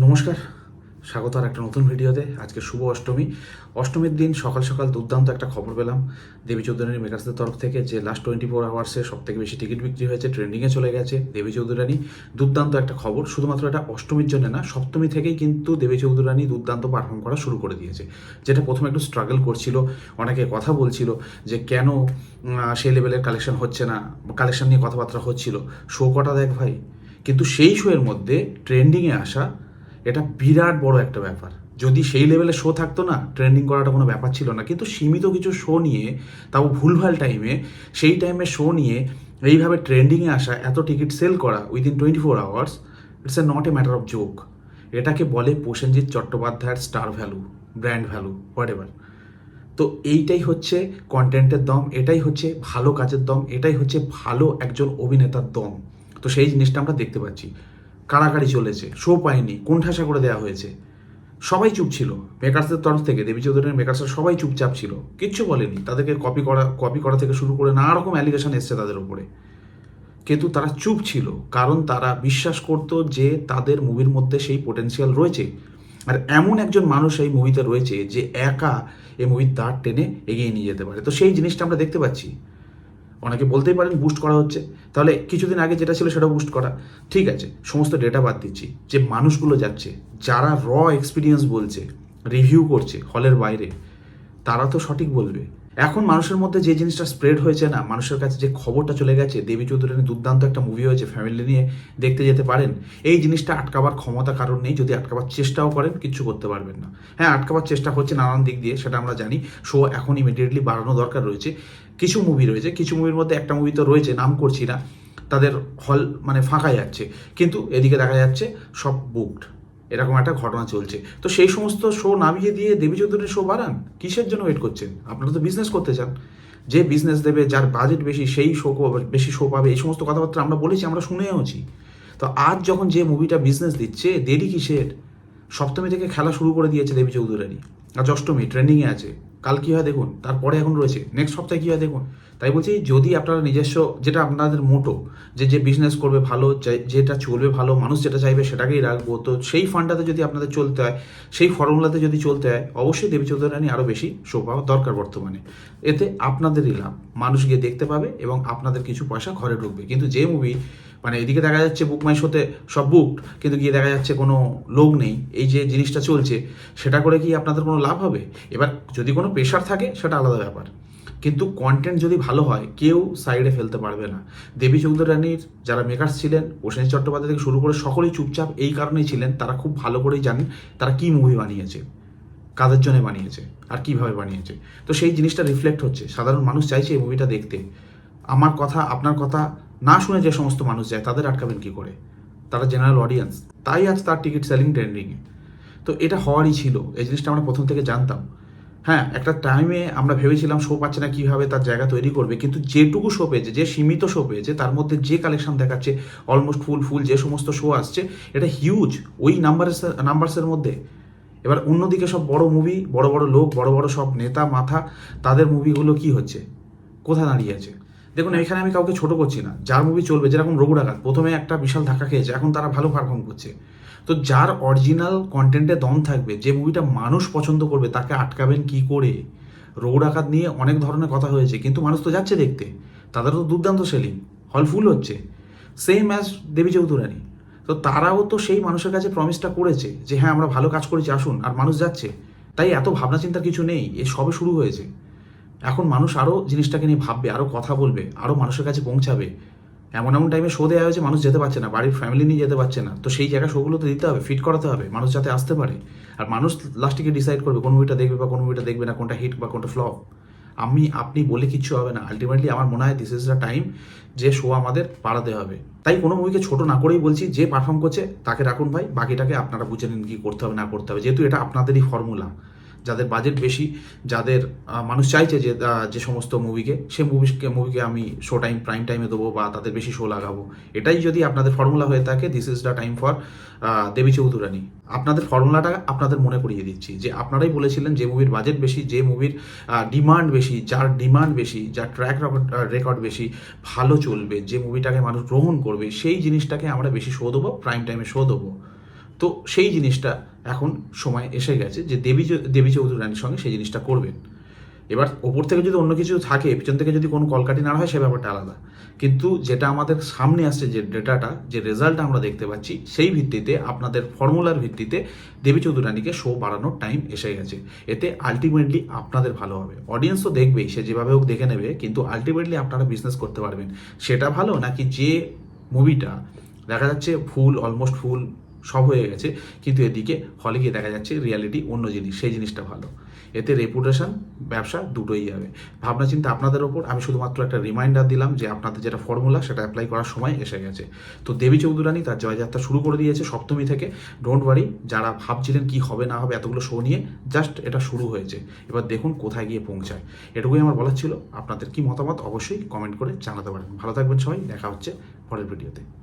নমস্কার, স্বাগত আর একটা নতুন ভিডিওতে। আজকে শুভ অষ্টমী। অষ্টমীর দিন সকাল সকাল দুর্দান্ত একটা খবর পেলাম। দেবী চৌধুরানী মেকার্সদের তরফ থেকে যে লাস্ট টোয়েন্টি ফোর আওয়ার্সে সব থেকে বেশি টিকিট বিক্রি হয়েছে ট্রেন্ডিংয়ে চলে গেছে দেবী চৌধুরানী। দুর্দান্ত একটা খবর, শুধুমাত্র এটা অষ্টমীর জন্য না, সপ্তমী থেকেই কিন্তু দেবী চৌধুরানী দুর্দান্ত পারফর্ম করা শুরু করে দিয়েছে। যেটা প্রথমে একটু স্ট্রাগল করছিল, অনেকে কথা বলছিল যে কেন সেই লেভেলের কালেকশন হচ্ছে না কালেকশন নিয়ে কথাবার্তা হচ্ছিল। শো কটা দেখ ভাই? কিন্তু সেই শোয়ের মধ্যে ট্রেন্ডিংয়ে আসা এটা বিরাট বড় একটা ব্যাপার। যদি সেই লেভেলে শো থাকতো না ট্রেন্ডিং করাটা কোনো ব্যাপার ছিল না। কিন্তু সীমিত কিছু শো নিয়ে, তাও ভুলভাল টাইমে সেই টাইমে শো নিয়ে, এইভাবে ট্রেন্ডিংয়ে আসা, এত টিকিট সেল করা within twenty four hours it's a not a matter of joke এটাকে বলে প্রসেনজিৎ চট্টোপাধ্যায়ের star value brand value whatever তো এইটাই হচ্ছে কন্টেন্টের দম, এটাই হচ্ছে ভালো কাজের দম, এটাই হচ্ছে ভালো একজন অভিনেতার দম। তো সেই জিনিসটা আমরা দেখতে পাচ্ছি। কাড়াকাড়ি চলেছে শো পায়নি কোণঠাসা করে দেওয়া হয়েছে। সবাই চুপ ছিল। মেকার্সদের তরফ থেকে, দেবী চৌধুরীর মেকার্সরা সবাই চুপচাপ ছিল। কিচ্ছু বলেনি। তাদেরকে কপি করা কপি করা থেকে শুরু করে নানা রকম অ্যালিগেশন এসছে তাদের উপরে। কিন্তু তারা চুপ ছিল, কারণ তারা বিশ্বাস করতো যে তাদের মুভির মধ্যে সেই পোটেনশিয়াল রয়েছে। আর এমন একজন মানুষ এই মুভিতে রয়েছে যে একা এই মুভির দাঁড় টেনে এগিয়ে নিয়ে যেতে পারে। তো সেই জিনিসটা আমরা দেখতে পাচ্ছি। অনেকে বলতেই পারেন বুস্ট করা হচ্ছে। তাহলে কিছুদিন আগে যেটা ছিল সেটা বুস্ট করা। ঠিক আছে, সমস্ত ডেটা বাদ দিচ্ছি। যে মানুষগুলো যাচ্ছে, যারা র এক্সপিরিয়েন্স বলছে রিভিউ করছে হলের বাইরে, তারা তো সঠিক বলবে। এখন মানুষের মধ্যে যে জিনিসটা স্প্রেড হয়েছে না, মানুষের কাছে যে খবরটা চলে গেছে, দেবী চৌধুরানী দুর্দান্ত একটা মুভি হয়েছে ফ্যামিলি নিয়ে দেখতে যেতে পারেন, এই জিনিসটা আটকাবার ক্ষমতা কারণ নেই, যদি আটকাবার চেষ্টাও করেন, কিচ্ছু করতে পারবেন না। হ্যাঁ আটকাবার চেষ্টা হচ্ছে নানান দিক দিয়ে, সেটা আমরা জানি শো এখন ইমিডিয়েটলি বাড়ানো দরকার রয়েছে। কিছু মুভি রয়েছে, কিছু মুভির মধ্যে একটা মুভি তো রয়েছে, নাম করছি না, তাদের হল মানে ফাঁকা যাচ্ছে, কিন্তু এদিকে দেখা যাচ্ছে সব বুকড এরকম একটা ঘটনা চলছে। তো সেই সমস্ত শো নামিয়ে দিয়ে দেবী চৌধুরীর শো বাড়ান? কিসের জন্য ওয়েট করছেন? আপনারা তো বিজনেস করতে চান। যে বিজনেস দেবে, যার বাজেট বেশি, সেই শো বেশি শো পাবে, এই সমস্ত কথাবার্তা আমরা বলেছি, আমরা শুনেওছি তো আজ যখন যে মুভিটা বিজনেস দিচ্ছে, দেরি কিসের? সপ্তমী থেকে খেলা শুরু করে দিয়েছে দেবী চৌধুরানী। আজ অষ্টমী ট্রেন্ডিংয়ে আছে। কাল কী হয় দেখুন, তারপরে এখন রয়েছে। নেক্সট সপ্তাহে কী হয় দেখুন? তাই বলছি যদি আপনারা নিজস্ব, যেটা আপনাদের মোটো, যে যে বিজনেস করবে ভালো যেটা চলবে ভালো, মানুষ যেটা চাইবে সেটাকেই রাখব। তো সেই ফান্ডাতে যদি আপনাদের চলতে হয়, সেই ফর্মুলাতে যদি চলতে হয়, অবশ্যই দেবী চৌধুরানী আরও বেশি শো পাওয়া দরকার বর্তমানে। এতে আপনাদেরই লাভ। মানুষ গিয়ে দেখতে পাবে এবং আপনাদের কিছু পয়সা ঘরে ঢুকবে। কিন্তু যে মুভি মানে এদিকে দেখা যাচ্ছে বুক মাই শোতে সব বুকড কিন্তু গিয়ে দেখা যাচ্ছে কোনো লোক নেই, এই যে জিনিসটা চলছে, সেটা করে কি আপনাদের কোনো লাভ হবে? এবার যদি কোনো প্রেশার থাকে, সেটা আলাদা ব্যাপার। কিন্তু কন্টেন্ট যদি ভালো হয়, কেউ সাইডে ফেলতে পারবে না। দেবী চৌধুরানীর যারা মেকার্স ছিলেন প্রসেনজিৎ চট্টোপাধ্যায় থেকে শুরু করে সকলেই চুপচাপ এই কারণেই ছিলেন, তারা খুব ভালো করেই জানেন তারা কি মুভি বানিয়েছে, কাদের জন্য বানিয়েছে, আর কীভাবে বানিয়েছে। তো সেই জিনিসটা রিফ্লেক্ট হচ্ছে। সাধারণ মানুষ চাইছে এই মুভিটা দেখতে। আমার কথা, আপনার কথা না শুনে যে সমস্ত মানুষ যায়, তাদের আটকাবেন কি করে? তারা জেনারেল অডিয়েন্স তাই আজ তার টিকিট সেলিং ট্রেন্ডিংয়ে তো এটা হওয়ারই ছিল। এই জিনিসটা আমরা প্রথম থেকে জানতাম। হ্যাঁ একটা টাইমে আমরা ভেবেছিলাম শো পাচ্ছে না, কীভাবে তার জায়গা তৈরি করবে, কিন্তু যেটুকু শো পেয়েছে, যে সীমিত শো পেয়েছে, তার মধ্যে যে কালেকশন দেখাচ্ছে অলমোস্ট ফুল ফুল যে সমস্ত শো আসছে, এটা হিউজ ওই নাম্বারের নাম্বারসের মধ্যে। এবার অন্যদিকে সব বড় মুভি বড় বড় লোক, বড় বড় সব নেতা, মাথা, তাদের মুভিগুলো কি হচ্ছে? কোথায় দাঁড়িয়ে আছে? দেখুন, এখানে আমি কাউকে ছোট করছি না। যার মুভি চলবে, যেরকম রঘু প্রথমে একটা বিশাল ধাক্কা খেয়েছে, এখন তারা ভালো পারফর্ম করছে। তো যার অরিজিনাল কন্টেন্টে দম থাকবে, যে মুভিটা মানুষ পছন্দ করবে, তাকে আটকাবেন কি করে? রঘু নিয়ে অনেক ধরনের কথা হয়েছে, কিন্তু মানুষ তো যাচ্ছে দেখতে। তাদের তো দুর্দান্ত সেলিং হল ফুল হচ্ছে। Same as Devi Chowdhurani. তো তারাও তো সেই মানুষের কাছে প্রমিসটা করেছে, যে হ্যাঁ আমরা ভালো কাজ করেছি, আসুন, আর মানুষ যাচ্ছে। তাই এত ভাবনা চিন্তার কিছু নেই, এ সবে শুরু হয়েছে। এখন মানুষ আরও জিনিসটাকে নিয়ে ভাববে আরও কথা বলবে আরও মানুষের কাছে পৌঁছাবে। এমন এমন টাইমে শো দেওয়া হয়েছে, মানুষ যেতে পারছে না, বাড়ির ফ্যামিলি নিয়ে যেতে পারছে না। তো সেই জায়গা শোগুলো তো দিতে হবে ফিট করাতে হবে, মানুষ যাতে আসতে পারে। আর মানুষ লাস্টে ডিসাইড করবে কোন মুভিটা দেখবে বা কোন মুভিটা দেখবে না, কোনটা হিট বা কোনটা ফ্লপ আমি, আপনি বলে কিচ্ছু হবে না। আলটিমেটলি আমার মনে হয় দিস ইজ দ্য টাইম যে শো আমাদের পাড়াতে হবে। তাই কোনো মুভিকে ছোট না করেই বলছি, যে পারফর্ম করছে তাকে রাখুন ভাই, বাকিটাকে আপনারা বুঝে নিন কি করতে হবে, না করতে হবে। যেহেতু এটা আপনাদেরই ফর্মুলা যাদের বাজেট বেশি, যাদের মানুষ চাইছে যে যে সমস্ত মুভিকে সে মুভিকে মুভিকে আমি শো টাইম প্রাইম টাইমে দেবো বা তাদের বেশি শো লাগাবো। এটাই যদি আপনাদের ফর্মুলা হয়ে থাকে this is the time for Devi Chowdhurani. আপনাদের ফর্মুলাটা আপনাদের মনে করিয়ে দিচ্ছি, যে আপনারাই বলেছিলেন যে মুভির বাজেট বেশি, যে মুভির ডিমান্ড বেশি, যার ডিমান্ড বেশি, যার ট্র্যাক রেকর্ড বেশি, ভালো চলবে, যে মুভিটাকে মানুষ গ্রহণ করবে, সেই জিনিসটাকে আমরা বেশি শো দেবো প্রাইম টাইমে শো দেবো। তো সেই জিনিসটা এখন সময় এসে গেছে যে দেবী দেবী চৌধুরী রানীর সঙ্গে সেই জিনিসটা করবেন। এবার ওপর থেকে যদি অন্য কিছু থাকে, পিছন থেকে যদি কোনো কলকাটি না হয়, সে ব্যাপারটা আলাদা। কিন্তু যেটা আমাদের সামনে আসছে যে ডেটাটা, যে রেজাল্ট আমরা দেখতে পাচ্ছি, সেই ভিত্তিতে, আপনাদের ফর্মুলার ভিত্তিতে দেবী চৌধুরানীকে শো বাড়ানোর টাইম এসে গেছে। এতে আলটিমেটলি আপনাদের ভালো হবে। অডিয়েন্স তো দেখবেই, সে যেভাবে হোক দেখে নেবে, কিন্তু আলটিমেটলি আপনারা বিজনেস করতে পারবেন। সেটা ভালো নাকি যে মুভিটা দেখা যাচ্ছে ফুল অলমোস্ট ফুল সব হয়ে গেছে। কিন্তু এদিকে হলে গিয়ে দেখা যাচ্ছে রিয়ালিটি অন্য জিনিস, সেই জিনিসটা ভালো। এতে রেপুটেশন ব্যবসা দুটোই যাবে ভাবনা চিন্তা আপনাদের ওপর। আমি শুধুমাত্র একটা রিমাইন্ডার দিলাম যে আপনাদের যেটা ফর্মুলা সেটা অ্যাপ্লাই করার সময় এসে গেছে। তো দেবী চৌধুরানী তার জয়যাত্রা শুরু করে দিয়েছে সপ্তমী থেকে। ডোন্ট ওয়ারি যারা ভাবছিলেন কি হবে না হবে এতগুলো শো নিয়ে জাস্ট এটা শুরু হয়েছে। এবার দেখুন কোথায় গিয়ে পৌঁছায়। এটুকুই আমার বলার ছিল। আপনাদের কি মতামত অবশ্যই কমেন্ট করে জানাতে পারেন। ভালো থাকবেন সবাই। দেখা হচ্ছে পরের ভিডিওতে